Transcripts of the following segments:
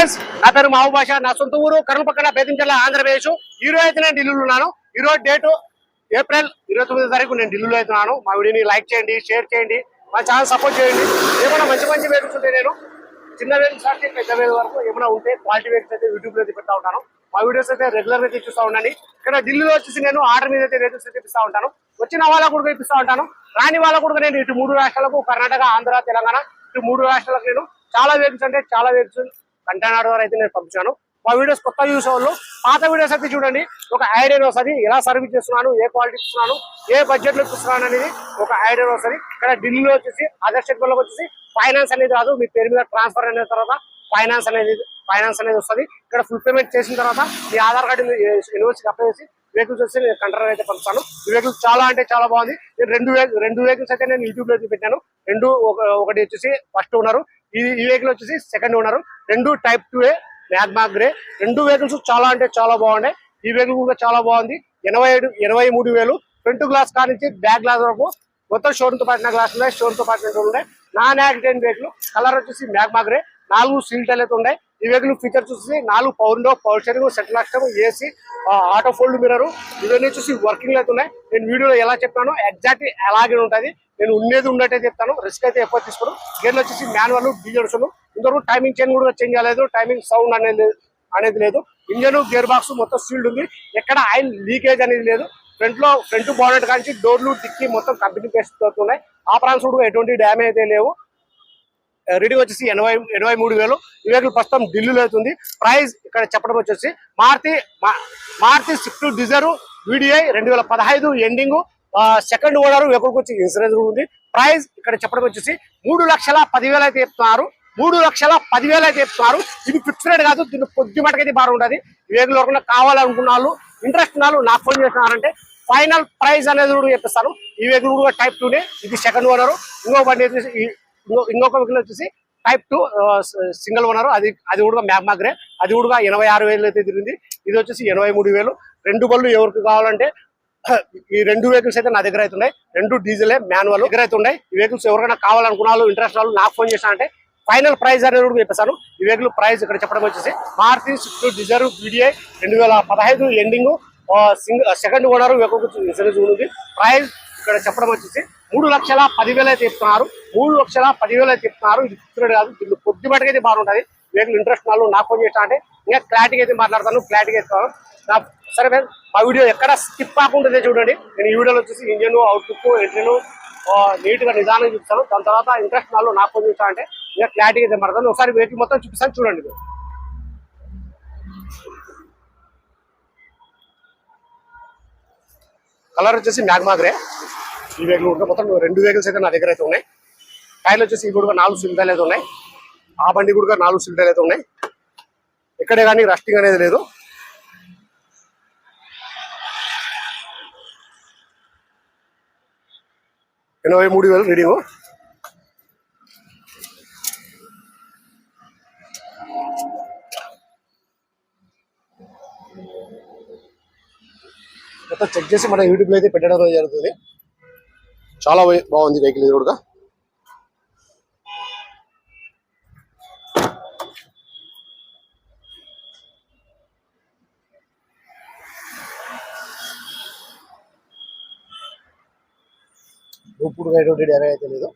Friends నా పేరు మావు భాష నా సొంత ఊరు కర్నూలు పక్కన బేతం జిల్లా ఆంధ్రప్రదేశ్. ఈ రోజు అయితే నేను ఢిల్లీలో ఉన్నాను. ఈ రోజు డేటు ఏప్రిల్ ఇరవై తొమ్మిది తారీఖు నేను ఢిల్లీలో అవుతున్నాను మా వీడియోని లైక్ చేయండి షేర్ చేయండి మా ఛానల్ సపోర్ట్ చేయండి. ఏమైనా మంచి మంచి వెహికల్స్ ఉంటే నేను చిన్న వేలు అంటే పెద్ద వేలు వరకు ఏమైనా ఉంటే క్వాలిటీ వెహికల్స్ అయితే యూట్యూబ్లో అయితే పెడతా ఉంటాను. మా వీడియోస్ అయితే రెగ్యులర్ అయితే చూస్తూ ఉండండి. ఇక్కడ ఢిల్లీలో వచ్చేసి నేను ఆర్డర్ మీద అయితే రేటు తెప్పిస్తూ ఉంటాను. వచ్చిన వాళ్ళకు కూడా ఇప్పిస్తా ఉంటాను. రాని వాళ్ళకు కూడా నేను ఇటు మూడు రాష్ట్రాలకు కర్ణాటక ఆంధ్ర తెలంగాణ ఇటు మూడు రాష్ట్రాలకు నేను చాలా వెహికల్స్ అంటే చాలా వెహికల్స్ కంటైనర్ ద్వారా అయితే నేను పంపించాను. మా వీడియోస్ కొత్త యూస్ వాళ్ళు పాత వీడియోస్ అయితే చూడండి ఒక ఐడియా వస్తుంది ఎలా సర్వీస్ చేస్తున్నాను ఏ క్వాలిటీ ఇస్తున్నాను ఏ బడ్జెట్లో ఇస్తున్నాను అనేది ఒక ఐడియా వస్తుంది ఇక్కడ ఢిల్లీలో వచ్చేసి అదర్ స్టేట్ వాళ్ళకి వచ్చేసి ఫైనాన్స్ అనేది రాదు మీ పేరు మీద ట్రాన్స్ఫర్ అయిన తర్వాత ఫైనాన్స్ అనేది ఫైనాన్స్ అనేది వస్తుంది. ఇక్కడ ఫుల్ పేమెంట్ చేసిన తర్వాత మీ ఆధార్ కార్డు యూనివర్సిటీకి అప్లై చేసి వెహికల్స్ వచ్చి నేను కంట్రోల్ అయితే పంపుతాను ఈ వెహికల్స్ చాలా అంటే చాలా బాగుంది. నేను రెండు రెండు వెహికల్స్ అయితే నేను యూట్యూబ్లో చూపెట్టాను. రెండు ఒక- ఒకటి వచ్చేసి ఫస్ట్ ఉన్నారు ఈ ఈ వెహికల్ వచ్చేసి సెకండ్ ఉన్నారు రెండు type two A magma grey రెండు వెహికల్స్ చాలా అంటే చాలా బాగున్నాయి. ఈ వెహికల్ కూడా చాలా బాగుంది. ఎనభై ఏడు ఎనభై మూడు వేలు. ఫ్రంట్ గ్లాస్ కాడ నుంచి బ్యాక్ గ్లాస్ వరకు మొత్తం షోరూమ్తో పాటిన గ్లాస్ ఉన్నాయి షోరూమ్తో పాటిన ఉన్నాయి. నాన్ యాక్సిడెంట్ వెహికల్ కలర్ వచ్చేసి మ్యాగ్మా గ్రే నాలుగు సీల్ టైల్ అయితే ఉన్నాయి. ఈ వెహికల్ ఫీచర్ చూసి నాలుగు power window power steering central lock system AC auto fold mirror ఇవన్నీ చూసి వర్కింగ్ అయితే ఉన్నాయి. నేను వీడియోలో ఎలా చెప్పానో ఎగ్జాక్ట్ అలాగే ఉంటుంది. నేను ఉండేది ఉన్నట్టే చెప్తాను. రిస్క్ అయితే ఎక్కువ తీసుకోను. గేర్లు వచ్చేసి మాన్యువల్ డీజర్స్ ఇంతవరకు టైమింగ్ చైన్ కూడా చేంజ్ కాలేదు. టైమింగ్ సౌండ్ అనేది అనేది లేదు. ఇంజన్ గేర్ బాక్స్ మొత్తం సీల్డ్ ఉంది. ఎక్కడ ఆయిల్ లీకేజ్ అనేది లేదు. ఫ్రంట్లో ఫ్రంట్ బాడెట్ కానీ డోర్లు డిక్కి మొత్తం కంపెనీ పేస్ట్ అవుతున్నాయి ఆ ప్రాన్స్ కూడా ఎటువంటి డ్యామేజ్ అయితే లేవు. రీడింగ్ వచ్చేసి ఎనభై ఎనభై మూడు వేలు. ఈ వెహికల్ ప్రస్తుతం ఢిల్లీలో అవుతుంది. ప్రైస్ ఇక్కడ చెప్పడం వచ్చేసి మారుతి మా- మారుతి స్విఫ్ట్ డిజైర్ వీడిఐ రెండు వేల పదహైదు ఎండింగ్. సెకండ్ ఓనర్ వెహికల్కి వచ్చి ఇన్సూరెన్స్ ఉంది. ప్రైస్ ఇక్కడ చెప్పడం వచ్చేసి మూడు లక్షల పదివేలు అయితే చెప్తున్నారు. మూడు లక్షల పదివేలు అయితే చెప్తున్నారు. ఇది ఫిక్స్ రేట్ కాదు దీన్ని కొద్ది మటుకైతే బాగుంటుంది ఈ వరకు కావాలనుకున్న వాళ్ళు ఇంట్రెస్ట్ ఉన్న వాళ్ళు నాకు ఫోన్ చేస్తున్నారంటే ఫైనల్ ప్రైస్ అనేది కూడా చెప్పిస్తాను. ఈ వెహికల్ కూడా టైప్ టూనే ఇది సెకండ్ ఓనర్ ఇంకో బండి ఇంకో- ఇంకొక వెహికల్ వచ్చేసి టైప్ టూ సింగిల్ ఓనర్ అది అది కూడా మ్యాగ్మా గ్రే అది కూడా ఎనభై ఆరు వేలు అయితే తిరిగింది. ఇది వచ్చేసి ఎనభై మూడు వేలు. రెండు బళ్ళు ఎవరికి కావాలంటే ఈ రెండు వెహికల్స్ అయితే నా దగ్గర అయితే ఉన్నాయి. రెండు డీజిలే మాన్యువల్ దగ్గర అయితే ఉన్నాయి. ఈ వెహికల్స్ ఎవరికైనా కావాలనుకున్న వాళ్ళు ఇంట్రెస్ట్ వాళ్ళు నాకు ఫోన్ చేశానంటే ఫైనల్ ప్రైజ్ అనేది కూడా చెప్పేశాను. ఈ వెహికల్ ప్రైస్ ఇక్కడ చెప్పడం వచ్చేసి మార్తి స్విఫ్ట్ డిజైర్ వీడిఐ రెండు వేల పదహైదు ending single second owner vehicle insurance ఉంది. ప్రైస్ ఇక్కడ చెప్పడం వచ్చేసి మూడు లక్షల పదివేలు అయితే చెప్తున్నారు. మూడు లక్షల పదివేలు అయితే చెప్తున్నారు. ఇది ఫిక్స్డ్ కాదు. దీన్ని కొద్ది మటుకు అయితే బాగుంటుంది. వెహికల్ ఇంట్రెస్ట్ వాళ్ళు నాకు ఫోన్ చేస్తా అంటే ఇంకా క్లారిటీగా అయితే మాట్లాడతాను. క్లారిటీగా ఇస్తాను నా సరే ఫ్రెండ్ మా వీడియో ఎక్కడ స్కిప్ కాకుండా చూడండి. నేను ఈ వీడియోలో వచ్చేసి ఇంజన్ అవుట్లుక్ ఎంట్రీను నీట్గా నిదానం చూపిస్తాను. దాని తర్వాత ఇంట్రెస్ట్ వాళ్ళు నాకు ఫోన్ చేస్తా అంటే ఇంకా క్లారిటీగా అయితే మాట్లాడతాను. ఒకసారి వెహికల్ మొత్తం చూపిస్తాను. చూడండి కలర్ వచ్చేసి మ్యాగ్మా గ్రే. ఈ వెహికల్ కూడా మొత్తం రెండు వెహికల్స్ అయితే నా దగ్గర అయితే ఉన్నాయి. టైర్లు వచ్చేసి ఈ కూడా నాలుగు సిలిండర్లు అయితే ఉన్నాయి. ఆ బండి కూడా నాలుగు సిలిండర్లు అయితే ఉన్నాయి. ఎక్కడే కానీ రస్టింగ్ అనేది లేదు. ఎనభై మూడు వేలు రీడింగు మొత్తం చెక్ చేసి మన యూట్యూబ్లో అయితే పెట్టడం జరుగుతుంది. చాలా బాగుంది వెహికల్ ఇది కూడా. ఇప్పుడు గైడ్ డ్యామేజ్ అయితే లేదు.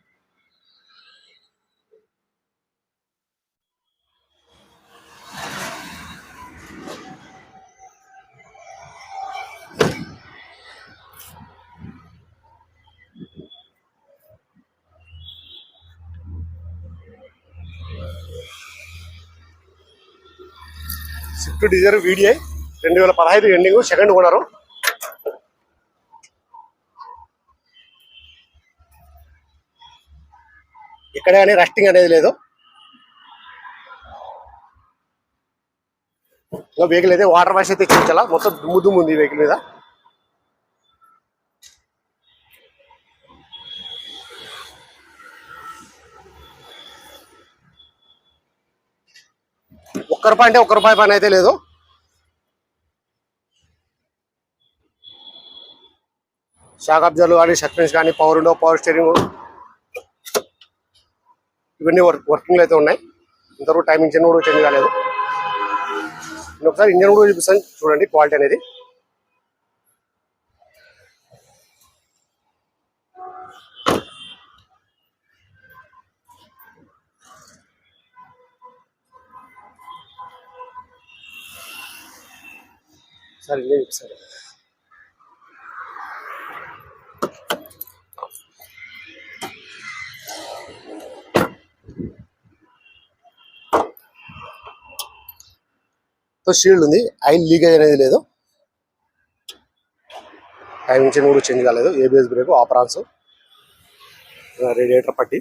స్విఫ్ట్ డిజైర్ వీడిఐ రెండు వేల పదహైదు ఎండింగ్ సెకండ్ ఓనరు. ఇక్కడ కానీ రస్టింగ్ అనేది లేదు. ఇంకా వెహికల్ అయితే వాటర్ వాష్ అయితే చూపించాలా? మొత్తం దుమ్ము దుమ్ము ఉంది వెహికల్ మీద. ఒక్క రూపాయి అంటే ఒక్క రూపాయి పని అయితే లేదు. షాక్ అబ్జర్లు కానీ సస్పెన్స్ కానీ పవర్ విండో పవర్ స్టీరింగ్ ఇవన్నీ వర్క్ వర్కింగ్ అయితే ఉన్నాయి. ఇంతవరకు టైమింగ్ చిన్న కూడా చేంజ్ కాలేదు. ఒకసారి ఇంజన్ కూడా చూపిస్తాను. చూడండి క్వాలిటీ అనేది. సరే లేదు చూపిస్తాను సో షీల్డ్ ఉంది. ఆయిల్ లీకేజ్ అనేది లేదు. టైమింగ్ చైన్ కూడా చేంజ్ కాలేదు. ఏబిఎస్ బ్రేక్ ఆపరాన్స్ రేడియేటర్ పట్టి.